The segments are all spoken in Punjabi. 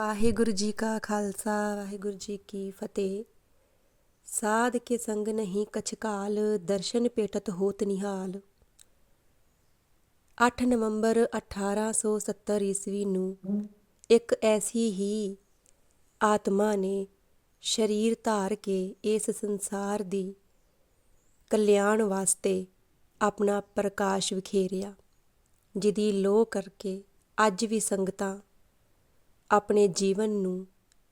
ਵਾਹਿਗੁਰੂ ਜੀ ਕਾ ਖਾਲਸਾ, ਵਾਹਿਗੁਰੂ ਜੀ ਕੀ ਫਤਿਹ। ਸਾਧ ਕੇ ਸੰਗ ਨਹੀਂ ਕਛਕਾਲ, ਦਰਸ਼ਨ ਪੇਟਤ ਹੋਤ ਨਿਹਾਲ। 8 ਨਵੰਬਰ 1870 ਈਸਵੀ ਨੂੰ ਇੱਕ ਐਸੀ ਹੀ ਆਤਮਾ ਨੇ ਸਰੀਰ ਧਾਰ ਕੇ ਇਸ ਸੰਸਾਰ ਦੀ ਕਲਿਆਣ ਵਾਸਤੇ ਆਪਣਾ ਪ੍ਰਕਾਸ਼ ਵਿਖੇਰਿਆ, ਜਿਹਦੀ ਲੋਹ ਕਰਕੇ ਅੱਜ ਵੀ ਸੰਗਤਾਂ ਆਪਣੇ ਜੀਵਨ ਨੂੰ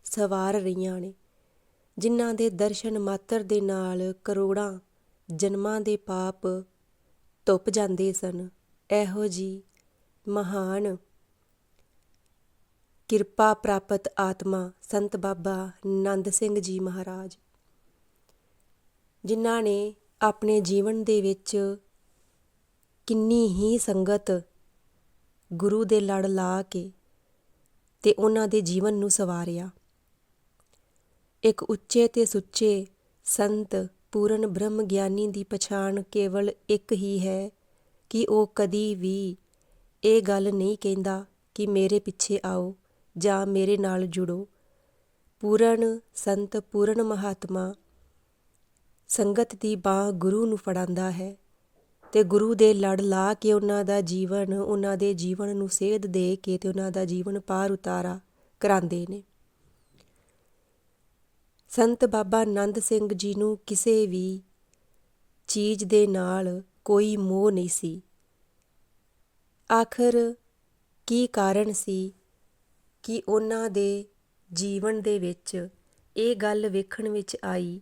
ਸਵਾਰ ਰਹੀਆਂ ਨੇ, ਜਿਨ੍ਹਾਂ ਦੇ ਦਰਸ਼ਨ ਮਾਤਰ ਦੇ ਨਾਲ ਕਰੋੜਾਂ ਜਨਮਾਂ ਦੇ ਪਾਪ ਧੁੱਪ ਜਾਂਦੇ ਸਨ। ਇਹੋ ਜੀ ਮਹਾਨ ਕਿਰਪਾ ਪ੍ਰਾਪਤ ਆਤਮਾ ਸੰਤ ਬਾਬਾ ਨੰਦ ਸਿੰਘ ਜੀ ਮਹਾਰਾਜ, ਜਿਨ੍ਹਾਂ ਨੇ ਆਪਣੇ ਜੀਵਨ ਦੇ ਵਿੱਚ ਕਿੰਨੀ ਹੀ ਸੰਗਤ ਗੁਰੂ ਦੇ ਲੜ ਲਾ ਕੇ ਤੇ ਉਹਨਾਂ ਦੇ ਜੀਵਨ ਨੂੰ ਸਵਾਰਿਆ। ਇੱਕ ਉੱਚੇ ਤੇ ਸੁੱਚੇ ਸੰਤ ਪੂਰਨ ਬ੍ਰਹਮ ਗਿਆਨੀ ਦੀ ਪਛਾਣ ਕੇਵਲ ਇੱਕ ਹੀ ਹੈ ਕਿ ਉਹ ਕਦੀ ਵੀ ਇਹ ਗੱਲ ਨਹੀਂ ਕਹਿੰਦਾ ਕਿ ਮੇਰੇ ਪਿੱਛੇ ਆਓ ਜਾਂ ਮੇਰੇ ਨਾਲ ਜੁੜੋ। ਪੂਰਨ ਸੰਤ, ਪੂਰਨ ਮਹਾਤਮਾ ਸੰਗਤ ਦੀ ਬਾਹ ਗੁਰੂ ਨੂੰ ਫੜਾਂਦਾ ਹੈ। ਅਤੇ ਗੁਰੂ ਦੇ ਲੜ ਲਾ ਕੇ ਉਹਨਾਂ ਦਾ ਜੀਵਨ, ਉਹਨਾਂ ਦੇ ਜੀਵਨ ਨੂੰ ਸੇਧ ਦੇ ਕੇ ਅਤੇ ਉਹਨਾਂ ਦਾ ਜੀਵਨ ਪਾਰ ਉਤਾਰਾ ਕਰਾਉਂਦੇ ਨੇ। ਸੰਤ ਬਾਬਾ ਆਨੰਦ ਸਿੰਘ ਜੀ ਨੂੰ ਕਿਸੇ ਵੀ ਚੀਜ਼ ਦੇ ਨਾਲ ਕੋਈ ਮੋਹ ਨਹੀਂ ਸੀ। ਆਖਰ ਕੀ ਕਾਰਨ ਸੀ ਕਿ ਉਹਨਾਂ ਦੇ ਜੀਵਨ ਦੇ ਵਿੱਚ ਇਹ ਗੱਲ ਵੇਖਣ ਵਿੱਚ ਆਈ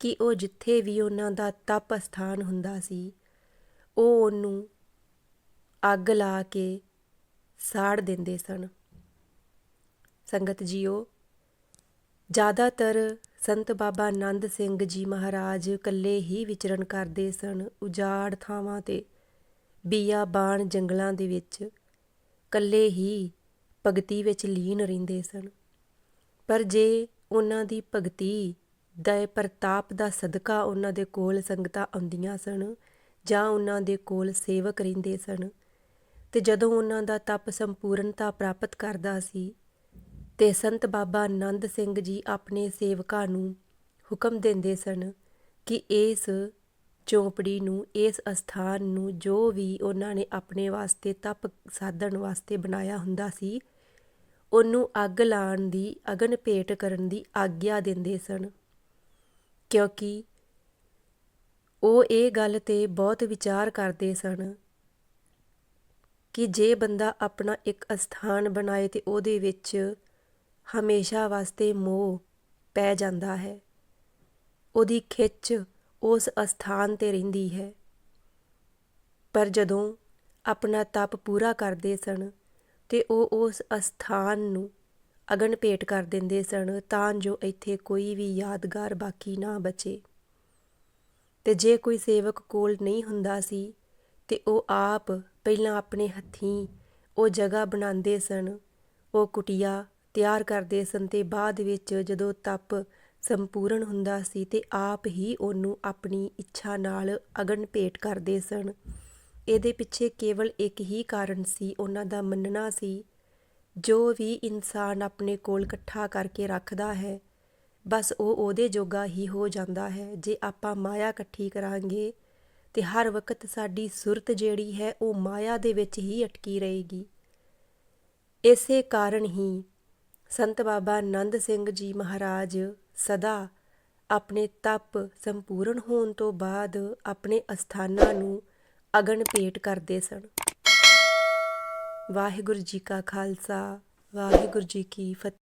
ਕਿ ਉਹ ਜਿੱਥੇ ਵੀ ਉਹਨਾਂ ਦਾ ਤਪ ਸਥਾਨ ਹੁੰਦਾ ਸੀ ਉਹ ਉਹਨੂੰ ਅੱਗ ਲਾ ਕੇ ਸਾੜ ਦਿੰਦੇ ਸਨ। ਸੰਗਤ ਜੀਓ, ਜ਼ਿਆਦਾਤਰ ਸੰਤ ਬਾਬਾ ਆਨੰਦ ਸਿੰਘ ਜੀ ਮਹਾਰਾਜ ਇਕੱਲੇ ਹੀ ਵਿਚਰਨ ਕਰਦੇ ਸਨ। ਉਜਾੜ ਥਾਵਾਂ ਤੇ ਬੀਆਬਾਨ ਜੰਗਲਾਂ ਦੇ ਵਿੱਚ ਇਕੱਲੇ ਹੀ ਭਗਤੀ ਵਿੱਚ ਲੀਨ ਰਹਿੰਦੇ ਸਨ। ਪਰ ਜੇ ਉਹਨਾਂ ਦੀ ਭਗਤੀ ਦਾ ਪ੍ਰਤਾਪ ਦਾ ਸਦਕਾ ਉਹਨਾਂ ਦੇ ਕੋਲ ਸੰਗਤਾਂ ਆਉਂਦੀਆਂ ਸਨ ਜਾਂ ਉਹਨਾਂ ਦੇ ਕੋਲ ਸੇਵਕ ਰਹਿੰਦੇ ਸਨ। ਤੇ ਜਦੋਂ ਉਹਨਾਂ ਦਾ ਤਪ ਸੰਪੂਰਨਤਾ ਪ੍ਰਾਪਤ ਕਰਦਾ ਸੀ, ਤੇ ਸੰਤ ਬਾਬਾ ਆਨੰਦ ਸਿੰਘ ਜੀ ਆਪਣੇ ਸੇਵਕਾਂ ਨੂੰ ਹੁਕਮ ਦਿੰਦੇ ਸਨ ਕਿ ਇਸ ਚੌਂਪੜੀ ਨੂੰ, ਇਸ ਅਸਥਾਨ ਨੂੰ ਜੋ ਵੀ ਉਹਨਾਂ ਨੇ ਆਪਣੇ ਵਾਸਤੇ ਤਪ ਸਾਧਣ ਵਾਸਤੇ ਬਣਾਇਆ ਹੁੰਦਾ ਸੀ, ਉਹਨੂੰ ਅੱਗ ਲਾਉਣ ਦੀ, ਅਗਨ ਭੇਟ ਕਰਨ ਦੀ ਆਗਿਆ ਦਿੰਦੇ ਸਨ। ਕਿਉਂਕਿ ਉਹ ਇਹ ਗੱਲ ਤੇ ਬਹੁਤ ਵਿਚਾਰ ਕਰਦੇ ਸਨ ਕਿ ਜੇ ਬੰਦਾ ਆਪਣਾ ਇੱਕ ਅਸਥਾਨ ਬਣਾਏ ਤੇ ਉਹਦੇ ਵਿੱਚ ਹਮੇਸ਼ਾ ਵਾਸਤੇ ਮੋਹ ਪੈ ਜਾਂਦਾ ਹੈ। ਉਹਦੀ ਖਿੱਚ ਉਸ ਅਸਥਾਨ ਤੇ ਰਹਿੰਦੀ ਹੈ। ਪਰ ਜਦੋਂ ਆਪਣਾ ਤਪ ਪੂਰਾ ਕਰਦੇ ਸਨ ਤੇ ਉਹ ਉਸ ਅਸਥਾਨ ਨੂੰ ਅਗਨ ਭੇਟ ਕਰ ਦਿੰਦੇ ਸਨ ਤਾਂ ਜੋ ਇੱਥੇ ਕੋਈ ਵੀ ਯਾਦਗਾਰ ਬਾਕੀ ਨਾ ਬਚੇ। ਅਤੇ ਜੇ ਕੋਈ ਸੇਵਕ ਕੋਲ ਨਹੀਂ ਹੁੰਦਾ ਸੀ ਤਾਂ ਉਹ ਆਪ ਪਹਿਲਾਂ ਆਪਣੇ ਹੱਥੀਂ ਉਹ ਜਗ੍ਹਾ ਬਣਾਉਂਦੇ ਸਨ। ਉਹ ਕੁਟੀਆ ਤਿਆਰ ਕਰਦੇ ਸਨ ਅਤੇ ਬਾਅਦ ਵਿੱਚ ਜਦੋਂ ਤਪ ਸੰਪੂਰਨ ਹੁੰਦਾ ਸੀ ਤਾਂ ਆਪ ਹੀ ਉਹਨੂੰ ਆਪਣੀ ਇੱਛਾ ਨਾਲ ਅਗਨ ਭੇਟ ਕਰਦੇ ਸਨ। ਇਹਦੇ ਪਿੱਛੇ ਕੇਵਲ ਇੱਕ ਹੀ ਕਾਰਨ ਸੀ, ਉਹਨਾਂ ਦਾ ਮੰਨਣਾ ਸੀ, ਜੋ ਵੀ ਇਨਸਾਨ ਆਪਣੇ ਕੋਲ ਇਕੱਠਾ ਕਰਕੇ ਰੱਖਦਾ ਹੈ ਬਸ ਉਹ ਉਹਦੇ ਜੋਗਾ ਹੀ ਹੋ ਜਾਂਦਾ ਹੈ। ਜੇ ਆਪਾਂ ਮਾਇਆ ਇਕੱਠੀ ਕਰਾਂਗੇ ਤੇ ਹਰ ਵਕਤ ਸਾਡੀ ਸੁਰਤ ਜਿਹੜੀ ਹੈ, ਉਹ ਮਾਇਆ ਦੇ ਵਿੱਚ ਹੀ ਅਟਕੀ ਰਹੇਗੀ। ਇਸੇ ਕਾਰਨ ਹੀ ਸੰਤ ਬਾਬਾ ਆਨੰਦ ਸਿੰਘ ਜੀ ਮਹਾਰਾਜ ਸਦਾ ਆਪਣੇ ਤਪ ਸੰਪੂਰਨ ਹੋਣ ਤੋਂ ਬਾਅਦ ਆਪਣੇ ਅਸਥਾਨਾਂ ਨੂੰ ਅਗਨ ਭੇਟ ਕਰਦੇ ਸਨ। ਵਾਹਿਗੁਰੂ ਜੀ ਕਾ ਖਾਲਸਾ, ਵਾਹਿਗੁਰੂ ਜੀ ਕੀ ਫਤਿਹ।